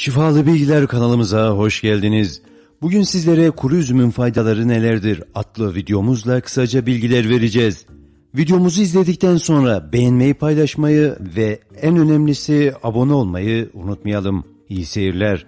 Şifalı Bilgiler kanalımıza hoş geldiniz. Bugün sizlere kuru üzümün faydaları nelerdir adlı videomuzla kısaca bilgiler vereceğiz. Videomuzu izledikten sonra beğenmeyi, paylaşmayı ve en önemlisi abone olmayı unutmayalım. İyi seyirler.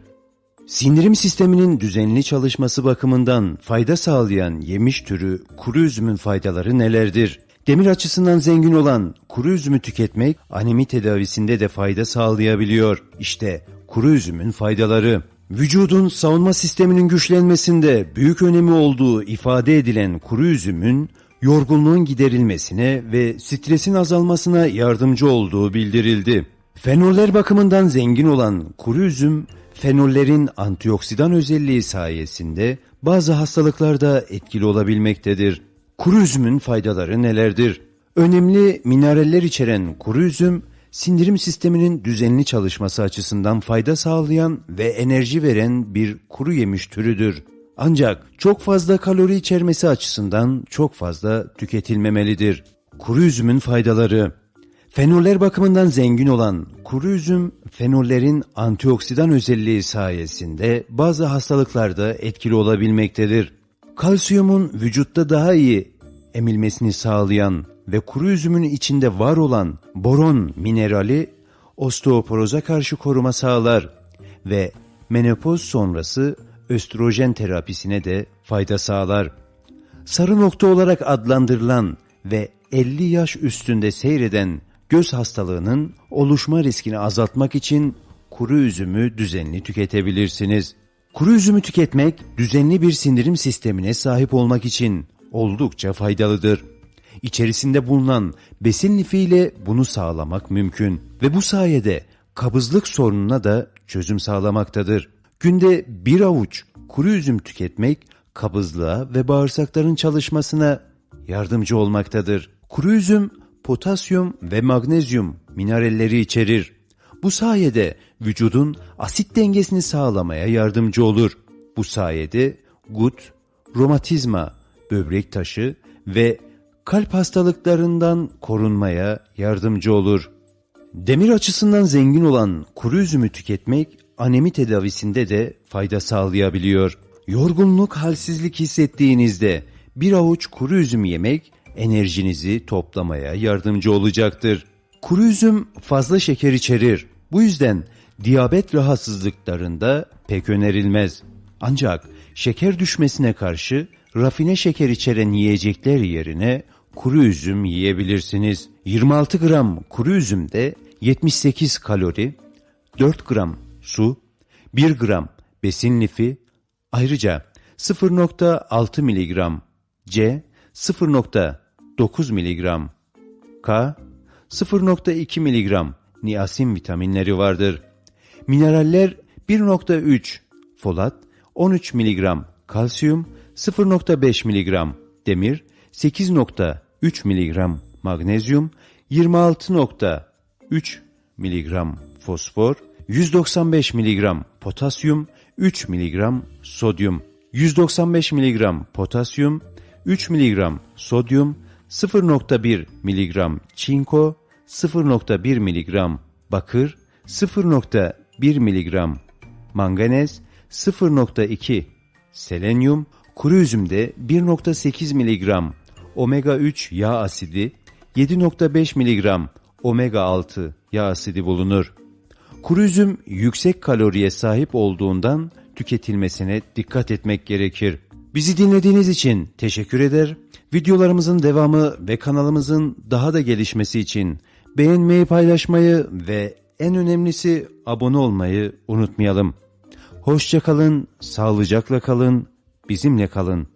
Sindirim sisteminin düzenli çalışması bakımından fayda sağlayan yemiş türü kuru üzümün faydaları nelerdir? Demir açısından zengin olan kuru üzümü tüketmek anemi tedavisinde de fayda sağlayabiliyor. İşte kuru üzümün faydaları. Vücudun savunma sisteminin güçlenmesinde büyük önemi olduğu ifade edilen kuru üzümün yorgunluğun giderilmesine ve stresin azalmasına yardımcı olduğu bildirildi. Fenoller bakımından zengin olan kuru üzüm, fenollerin antioksidan özelliği sayesinde bazı hastalıklarda etkili olabilmektedir. Kuru üzümün faydaları nelerdir? Önemli mineraller içeren kuru üzüm, sindirim sisteminin düzenli çalışması açısından fayda sağlayan ve enerji veren bir kuru yemiş türüdür. Ancak çok fazla kalori içermesi açısından çok fazla tüketilmemelidir. Kuru üzümün faydaları Fenoller bakımından zengin olan kuru üzüm, fenollerin antioksidan özelliği sayesinde bazı hastalıklarda etkili olabilmektedir. Kalsiyumun vücutta daha iyi emilmesini sağlayan ve kuru üzümün içinde var olan boron minerali osteoporoza karşı koruma sağlar ve menopoz sonrası östrojen terapisine de fayda sağlar. Sarı nokta olarak adlandırılan ve 50 yaş üstünde seyreden göz hastalığının oluşma riskini azaltmak için kuru üzümü düzenli tüketebilirsiniz. Kuru üzümü tüketmek düzenli bir sindirim sistemine sahip olmak için oldukça faydalıdır. İçerisinde bulunan besin lifiyle bunu sağlamak mümkün ve bu sayede kabızlık sorununa da çözüm sağlamaktadır. Günde bir avuç kuru üzüm tüketmek kabızlığa ve bağırsakların çalışmasına yardımcı olmaktadır. Kuru üzüm potasyum ve magnezyum mineralleri içerir. Bu sayede vücudun asit dengesini sağlamaya yardımcı olur. Bu sayede gut, romatizma, böbrek taşı ve kalp hastalıklarından korunmaya yardımcı olur. Demir açısından zengin olan kuru üzümü tüketmek anemi tedavisinde de fayda sağlayabiliyor. Yorgunluk, halsizlik hissettiğinizde bir avuç kuru üzüm yemek enerjinizi toplamaya yardımcı olacaktır. Kuru üzüm fazla şeker içerir. Bu yüzden diyabet rahatsızlıklarında pek önerilmez. Ancak şeker düşmesine karşı rafine şeker içeren yiyecekler yerine kuru üzüm yiyebilirsiniz. 26 gram kuru üzümde 78 kalori, 4 gram su, 1 gram besin lifi, ayrıca 0.6 miligram C, 0.9 miligram K, 0.2 miligram niasin vitaminleri vardır. Mineraller 1.3 folat, 13 miligram kalsiyum, 0.5 miligram demir, 8.3 miligram magnezyum, 26.3 miligram fosfor, 195 miligram potasyum, 3 miligram sodyum, 195 miligram potasyum, 3 miligram sodyum, 0.1 miligram çinko, 0.1 miligram bakır, 0.1 miligram manganez, 0.2 selenyum, kuru üzümde 1.8 miligram omega 3 yağ asidi, 7.5 miligram omega 6 yağ asidi bulunur. Kuru üzüm yüksek kaloriye sahip olduğundan tüketilmesine dikkat etmek gerekir. Bizi dinlediğiniz için teşekkür eder. Videolarımızın devamı ve kanalımızın daha da gelişmesi için beğenmeyi, paylaşmayı ve en önemlisi abone olmayı unutmayalım. Hoşça kalın, sağlıcakla kalın, bizimle kalın.